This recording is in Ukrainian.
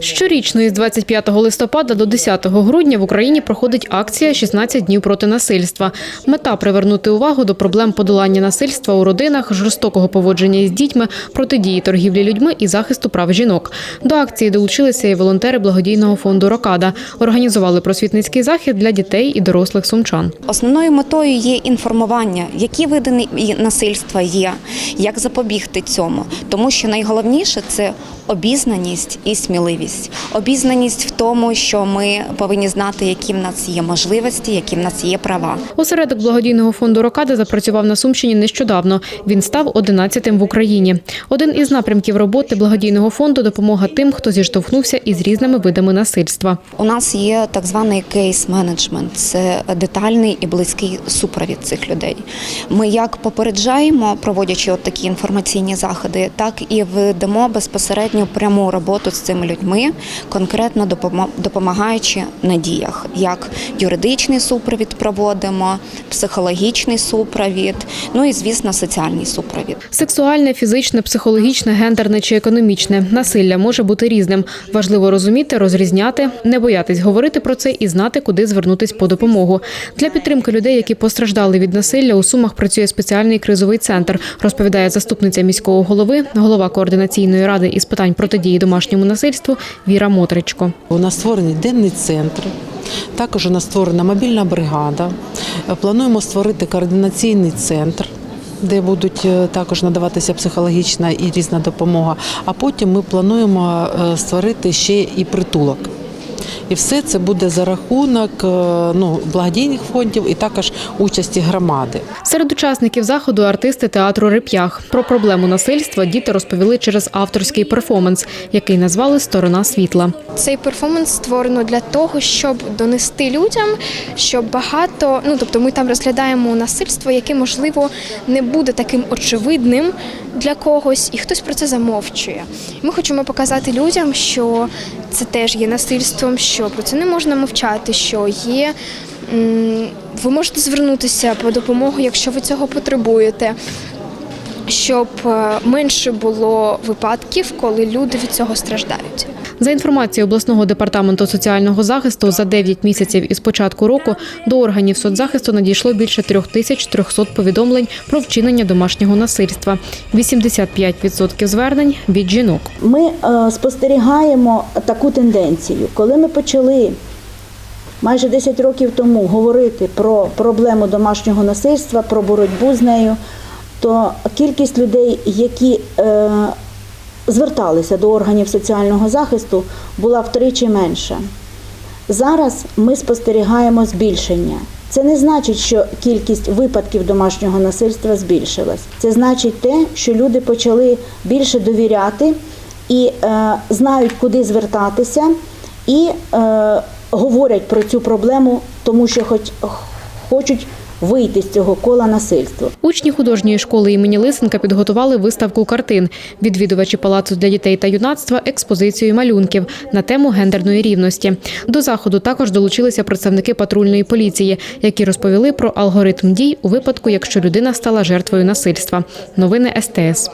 Щорічно із 25 листопада до 10 грудня в Україні проходить акція «16 днів проти насильства. Мета привернути увагу до проблем подолання насильства у родинах, жорстокого поводження із дітьми, протидії торгівлі людьми і захисту прав жінок. До акції долучилися і волонтери благодійного фонду Рокада. Організували просвітницький захід для дітей і дорослих сумчан. Основною метою є інформування, які види насильства є, як запобігти цьому. Тому що найголовніше це обізнаність і сміливість. Обізнаність в тому, що ми повинні знати, які в нас є можливості, які в нас є права. Осередок благодійного фонду Рокада запрацював на Сумщині нещодавно. Він став 11-тим в Україні. Один із напрямків роботи благодійного фонду допомога тим, хто зіштовхнувся із різними видами насильства. У нас є так званий кейс-менеджмент, це детальний і близький супровід цих людей. Ми як попереджаємо, проводячи от такі інформаційні заходи, так і ведемо безпосередньо пряму роботу з цими людьми, конкретно допомагаючи на діях, як юридичний супровід проводимо, психологічний супровід, ну і звісно, соціальний супровід. Сексуальне, фізичне, психологічне, гендерне чи економічне насилля може бути різним. Важливо розуміти, розрізняти, не боятись говорити про це і знати, куди звернутись по допомогу. Для підтримки людей, які постраждали від насилля, у Сумах працює спеціальний кризовий центр, розповідає заступниця міського голови, голова координаційної ради із питань протидії домашньому насильству Віра Мотричко. У нас створений денний центр. Також у нас створена мобільна бригада. Плануємо створити координаційний центр. Де будуть е, також надаватися психологічна і різна допомога. А потім ми плануємо е, створити ще і притулок. І все це буде за рахунок е, ну, благодійних фондів і також участі громади. Серед учасників заходу артисти театру Реп'ях. Про проблему насильства діти розповіли через авторський перформанс, який назвали Сторона світла. Цей перформанс створено для того, щоб донести людям, що багато, ну тобто ми там розглядаємо насильство, яке можливо не буде таким очевидним для когось, і хтось про це замовчує. Ми хочемо показати людям, що це теж є насильством, що про це не можна мовчати, що є. Ви можете звернутися по допомогу, якщо ви цього потребуєте, щоб е, менше було випадків, коли люди від цього страждають. За інформацією обласного департаменту соціального захисту, за 9 місяців із початку року до органів соцзахисту надійшло більше 3300 повідомлень про вчинення домашнього насильства. 85% звернень від жінок. Ми е, спостерігаємо таку тенденцію. Коли ми почали майже 10 років тому говорити про проблему домашнього насильства, про боротьбу з нею, то кількість людей, які е, зверталися до органів соціального захисту, була втричі менша. Зараз ми спостерігаємо збільшення. Це не значить, що кількість випадків домашнього насильства збільшилась. Це значить те, що люди почали більше довіряти і е, знають, куди звертатися, і е, говорять про цю проблему, тому що хоч, хочуть вийти з цього кола насильства. Учні художньої школи імені Лисенка підготували виставку картин. Відвідувачі палацу для дітей та юнацтва експозицію малюнків на тему гендерної рівності. До заходу також долучилися представники патрульної поліції, які розповіли про алгоритм дій у випадку, якщо людина стала жертвою насильства. Новини СТС.